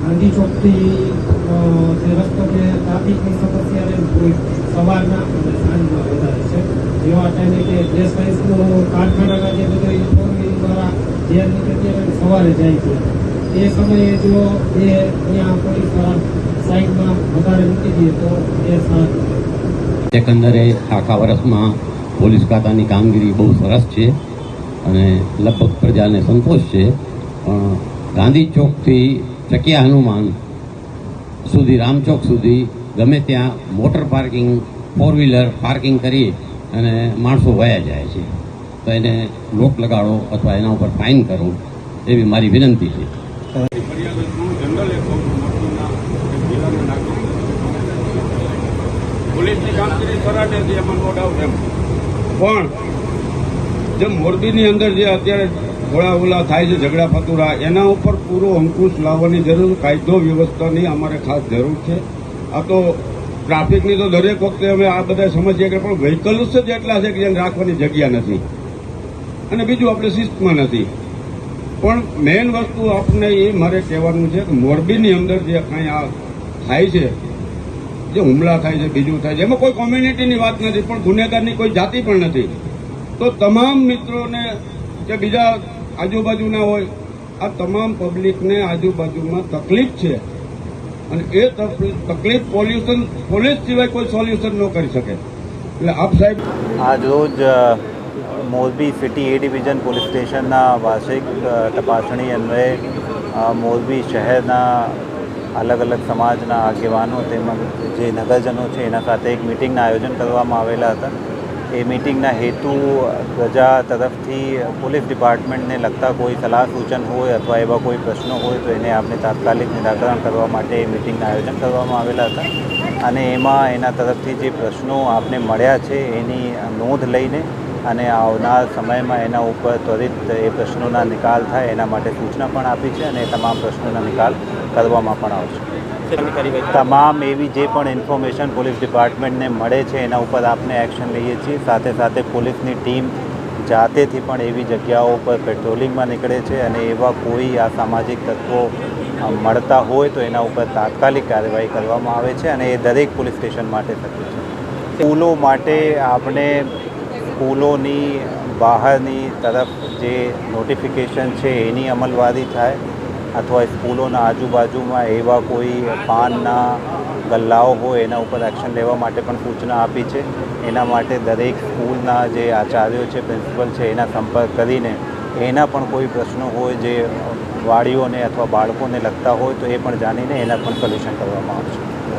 ગાંધી ચોકથી જે રસ્તો કે ટ્રાફિકની સમસ્યા સવારના અને સાંજમાં વધારે છે. એવા ટાઈમે કે જે સાઇઝનું કારખાનાના જે બધા ફોર દ્વારા જે અત્યારે સવારે જાય છે. એ સમયે જો એ અહીંયા પોલીસ સાઈડમાં વધારે મૂકી દઈએ તો એ સારું એકંદરે આખા વર્ષમાં પોલીસ ખાતાની કામગીરી બહુ સરસ છે અને લગભગ પ્રજાને સંતોષ છે. પણ ગાંધી ચોકથી ચકિયા હનુમાન સુધી રામચોક સુધી ગમે ત્યાં motor parking four wheeler parking કરી અને માણસો વયા જાય છે. તો એને લોક લગાડો અથવા એના ઉપર ફાઇન કરો એવી મારી વિનંતી છે. પણ જે મોરબીની અંદર જે અત્યારે ઘોડા થાય છે, ઝઘડા ફતુરા, એના ઉપર પૂરો અંકુશ લાવવાની જરૂર, કાયદો વ્યવસ્થાની અમારે ખાસ જરૂર છે. આ તો ટ્રાફિકની તો દરેક વખતે અમે આ બધા સમજીએ કે પણ વ્હીકલ્સ જ એટલા છે કે જેને રાખવાની જગ્યા નથી. અને બીજું આપણે શિસ્તમાં નથી. પણ મેઇન વસ્તુ આપણને એ મારે કહેવાનું છે કે મોરબીની અંદર જે કાંઈ આ થાય છે, જે હુમલા થાય છે, બીજું થાય છે, એમાં કોઈ કોમ્યુનિટીની વાત નથી, પણ ગુનેગારની કોઈ જાતિ પણ નથી. તો તમામ મિત્રોને કે બીજા આજુબાજુના હોય, આ તમામ પબ્લિકને આજુબાજુમાં તકલીફ છે. અને એ તકલીફ પોલ્યુશન પોલીસ સિવાય કોઈ સોલ્યુશન ન કરી શકે. એટલે આપ સાહેબ આજ રોજ Morbi city A division police સ્ટેશનના વાર્ષિક તપાસણી અન્વયે મોરબી શહેરના અલગ અલગ સમાજના આગેવાનો તેમજ જે નગરજનો છે એના સાથે એક મિટિંગના આયોજન કરવામાં આવેલા હતા. એ મિટિંગના હેતુ પ્રજા તરફથી પોલીસ ડિપાર્ટમેન્ટને લગતા કોઈ સલાહ સૂચન હોય અથવા એવા કોઈ પ્રશ્નો હોય તો એને આપણે તાત્કાલિક નિરાકરણ કરવા માટે એ મિટિંગના આયોજન કરવામાં આવેલા હતા. અને એમાં એના તરફથી જે પ્રશ્નો આપને મળ્યા છે એની નોંધ લઈને અને આવનાર સમયમાં એના ઉપર ત્વરિત એ પ્રશ્નોના નિકાલ થાય એના માટે સૂચના પણ આપી છે અને તમામ પ્રશ્નોના નિકાલ કરવામાં પણ આવશે. તમામ એવી જે પણ ઇન્ફોર્મેશન પોલીસ ડિપાર્ટમેન્ટને મળે છે, એના ઉપર આપને એક્શન લઈએ છીએ. સાથે સાથે પોલીસની ટીમ જાતેથી પણ એવી જગ્યાઓ પર પેટ્રોલિંગમાં નીકળે છે અને એવા કોઈ આ સામાજિક તત્વો મળતા હોય તો એના ઉપર તાત્કાલિક કાર્યવાહી કરવામાં આવે છે અને એ દરેક પોલીસ સ્ટેશન માટે થતું છે. સ્કૂલો માટે આપણે સ્કૂલોની બહારની તરફ જે નોટિફિકેશન છે એની અમલવારી થાય. અથવા સ્કૂલોના આજુબાજુમાં એવા કોઈ પાનના ગલ્લાઓ હોય, એના ઉપર એક્શન લેવા માટે પણ સૂચના આપી છે. એના માટે દરેક સ્કૂલના જે આચાર્યો છે, પ્રિન્સિપલ છે, એના સંપર્ક કરીને એના પણ કોઈ પ્રશ્નો હોય જે વાળીઓને અથવા બાળકોને લગતા હોય તો એ પણ જાણીને એના પણ સોલ્યુશન કરવામાં આવશે.